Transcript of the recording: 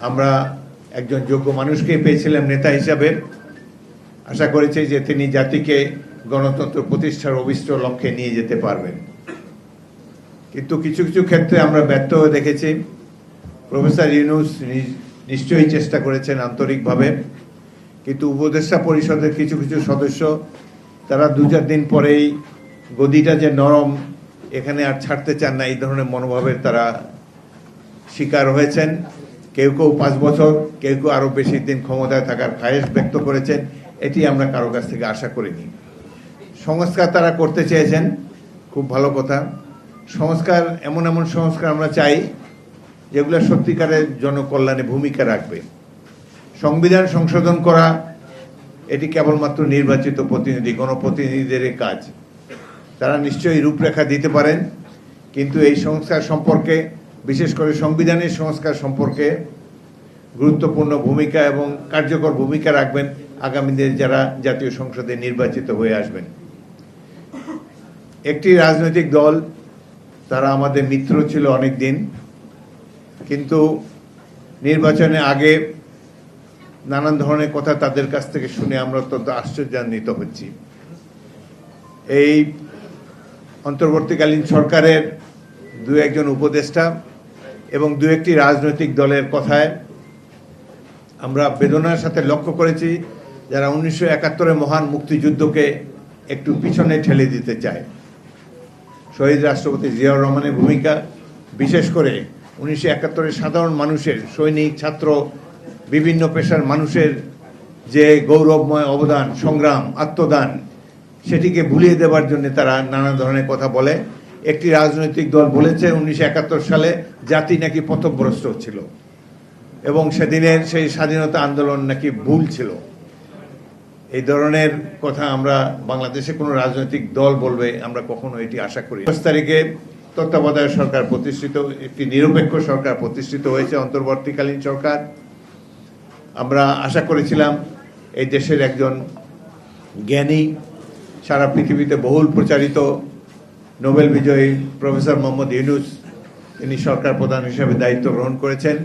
আমরা একজন যোগ্য মানুষকে পেয়েছিলাম নেতা হিসাবে। আশা করেছি যে তিনি জাতিকে গণতন্ত্র প্রতিষ্ঠার অভিষ্ট লক্ষ্যে নিয়ে যেতে পারবেন। কিন্তু কিছু কিছু ক্ষেত্রে আমরা ব্যর্থ হয়ে দেখেছি। প্রফেসর ইউনুস নিশ্চয়ই চেষ্টা করেছেন আন্তরিকভাবে। কিন্তু উপদেষ্টা পরিষদের কিছু কিছু সদস্য, তারা দু চার দিন পরেই গদিটা যে নরম, এখানে আর ছাড়তে চান না, এই ধরনের মনোভাবের তারা শিকার হয়েছেন। কেউ কেউ পাঁচ বছর, কেউ কেউ আরও বেশি দিন ক্ষমতায় থাকার খায়েশ ব্যক্ত করেছেন, এটি আমরা কারও কাছ থেকে আশা করিনি। সংস্কার তারা করতে চেয়েছেন, খুব ভালো কথা। সংস্কার, এমন এমন সংস্কার আমরা চাই, যেগুলো সত্যিকারের জনকল্যাণে ভূমিকা রাখবে। সংবিধান সংশোধন করা, এটি কেবলমাত্র নির্বাচিত প্রতিনিধি, গণপ্রতিনিধিদের কাজ। তারা নিশ্চয়ই রূপরেখা দিতে পারেন, কিন্তু এই সংস্কার সম্পর্কে বিশেষ করে সংবিধানের সংস্কার সম্পর্কে গুরুত্বপূর্ণ ভূমিকা এবং কার্যকর ভূমিকা রাখবেন আগামী দিনে যারা জাতীয় সংসদে নির্বাচিত হয়ে আসবেন। একটি রাজনৈতিক দল, তারা আমাদের মিত্র ছিল অনেক দিন কিন্তু নির্বাচনে আগে নানান ধরনের কথা তাদের কাছ থেকে শুনে আমরা অত্যন্ত আশ্চর্যান্বিত হচ্ছি। এই অন্তর্বর্তীকালীন সরকারের দু একজন উপদেষ্টা এবং দু একটি রাজনৈতিক দলের কথায় আমরা বেদনার সাথে লক্ষ্য করেছি যারা উনিশশো একাত্তরের মহান মুক্তিযুদ্ধকে একটু পিছনে ঠেলে দিতে চায়। শহীদ রাষ্ট্রপতি জিয়াউর রহমানের ভূমিকা, বিশেষ করে উনিশশো একাত্তরের সাধারণ মানুষের, সৈনিক, ছাত্র, বিভিন্ন পেশার মানুষের যে গৌরবময় অবদান, সংগ্রাম, আত্মদান, সেটিকে ভুলিয়ে দেওয়ার জন্য তারা নানা ধরনের কথা বলে। একটি রাজনৈতিক দল বলেছে উনিশশো একাত্তর সালে জাতি নাকি পথভ্রষ্ট ছিল এবং সেদিনের সেই স্বাধীনতা আন্দোলন নাকি ভুল ছিল। এই ধরনের কথা আমরা বাংলাদেশে কোনো রাজনৈতিক দল বলবে, আমরা কখনো এটি আশা করি দশ তারিখে তত্ত্বাবধায়ক সরকার প্রতিষ্ঠিত, একটি নিরপেক্ষ সরকার প্রতিষ্ঠিত হয়েছে, অন্তর্বর্তীকালীন সরকার। আমরা আশা করেছিলাম এই দেশের একজন জ্ঞানী, সারা পৃথিবীতে বহুল প্রচারিত নোবেল বিজয়ী প্রফেসর মোহাম্মদ ইউনুস তিনি সরকার প্রধান হিসেবে দায়িত্ব গ্রহণ করেছেন।